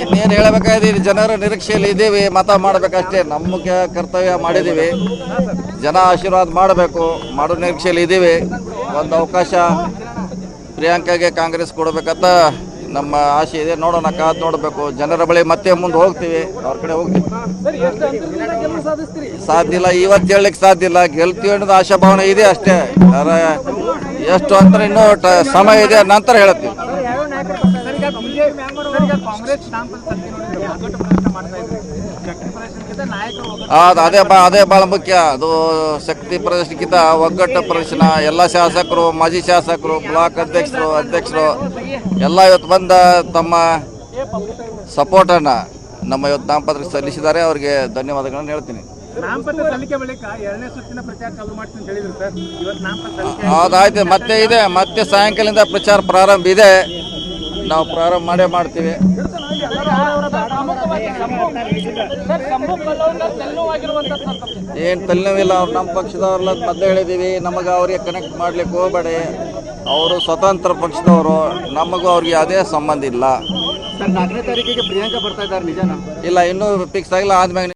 ಇನ್ನೇನು ಹೇಳಬೇಕಾದ್ರೆ ಜನರ ನಿರೀಕ್ಷೆಯಲ್ಲಿ ಇದ್ದೀವಿ, ಮತ ಮಾಡಬೇಕಷ್ಟೇ. ನಮ್ಮ ಕರ್ತವ್ಯ ಮಾಡಿದ್ದೀವಿ. ಜನ ಆಶೀರ್ವಾದ ಮಾಡಬೇಕು, ಮಾಡೋ ನಿರೀಕ್ಷೆಯಲ್ಲಿ ಇದ್ದೀವಿ. ಒಂದು ಅವಕಾಶ ಪ್ರಿಯಾಂಕಾಗೆ ಕಾಂಗ್ರೆಸ್ ಕೊಡಬೇಕಂತ ನಮ್ಮ ಆಸೆ ಇದೆ. ನೋಡೋಣ, ಕಾದು ನೋಡಬೇಕು. ಜನರ ಬಳಿ ಮತ್ತೆ ಮುಂದೆ ಹೋಗ್ತೀವಿ. ಅವ್ರ ಕಡೆ ಹೋಗ್ತೀವಿ. ಸಾಧ್ಯ ಇಲ್ಲ, ಇವತ್ತು ಹೇಳಲಿಕ್ಕೆ ಸಾಧ್ಯ ಇಲ್ಲ. ಗೆಲ್ತೀವಿ ಅನ್ನೋದು ಆಶಾಭಾವನೆ ಇದೆ ಅಷ್ಟೇ. ಎಷ್ಟು ಅಂತರ ಇನ್ನೂ ಸಮಯ ಇದೆ, ನಂತರ ಹೇಳ್ತೀವಿ. ಅದು ಅದೇ ಬಾ ಅದೇ ಭಾಳ ಮುಖ್ಯ. ಅದು ಶಕ್ತಿ ಪ್ರದರ್ಶನಕ್ಕಿಂತ ಒಗ್ಗಟ್ಟು ಪ್ರದರ್ಶನ. ಎಲ್ಲ ಶಾಸಕರು, ಮಾಜಿ ಶಾಸಕರು, ಬ್ಲಾಕ್ ಅಧ್ಯಕ್ಷರು ಅಧ್ಯಕ್ಷರು, ಎಲ್ಲ ಇವತ್ತು ಬಂದ ತಮ್ಮ ಸಪೋರ್ಟನ್ನು ನಮ್ಮ ಇವತ್ತು ನಾಮಪತ್ರ ಸಲ್ಲಿಸಿದ್ದಾರೆ. ಅವರಿಗೆ ಧನ್ಯವಾದಗಳನ್ನು ಹೇಳ್ತೀನಿ. ನಾಮಪತ್ರ ಸಲ್ಲಿಕೆ ಬಳಿಕ ಎರಡನೇ ಸುತ್ತಿನ ಪ್ರಚಾರ ಚಾಲೂ ಮಾಡ್ತೀನಿ ಅಂತ ಹೇಳಿದ್ರು ಸರ್. ಇವತ್ತು ನಾಮಪತ್ರ ಸಲ್ಲಿಕೆ ಅದಾಯ್ತು ಮತ್ತೆ ಇದೆ ಮತ್ತೆ ಸಾಯಂಕಾಲದಿಂದ ಪ್ರಚಾರ ಪ್ರಾರಂಭ ಇದೆ. ನಾವು ಪ್ರಾರಂಭ ಮಾಡೇ ಮಾಡ್ತೀವಿ. ಏನು ತಲೆನೋವಿಲ್ಲ ಅವ್ರು ನಮ್ಮ ಪಕ್ಷದವ್ರಲ್ಲ ಮೊದಲೇ ಹೇಳಿದ್ದೀವಿ ನಮಗೆ ಅವ್ರಿಗೆ ಕನೆಕ್ಟ್ ಮಾಡ್ಲಿಕ್ಕೆ ಹೋಗಬೇಡಿ. ಅವರು ಸ್ವತಂತ್ರ ಪಕ್ಷದವರು. ನಮಗೂ ಅವ್ರಿಗೆ ಯಾವುದೇ ಸಂಬಂಧ ಇಲ್ಲ. ಸರ್ ನಾಲ್ಕನೇ ತಾರೀಕಿಗೆ ಪ್ರಿಯಾಂಕಾ ಬರ್ತಾ ಇದ್ದಾರೆ ನಿಜನಾ? ಇಲ್ಲ ಇನ್ನೂ ಫಿಕ್ಸ್ ಆಗಿಲ್ಲ. ಆದ್ಮೇಲೆ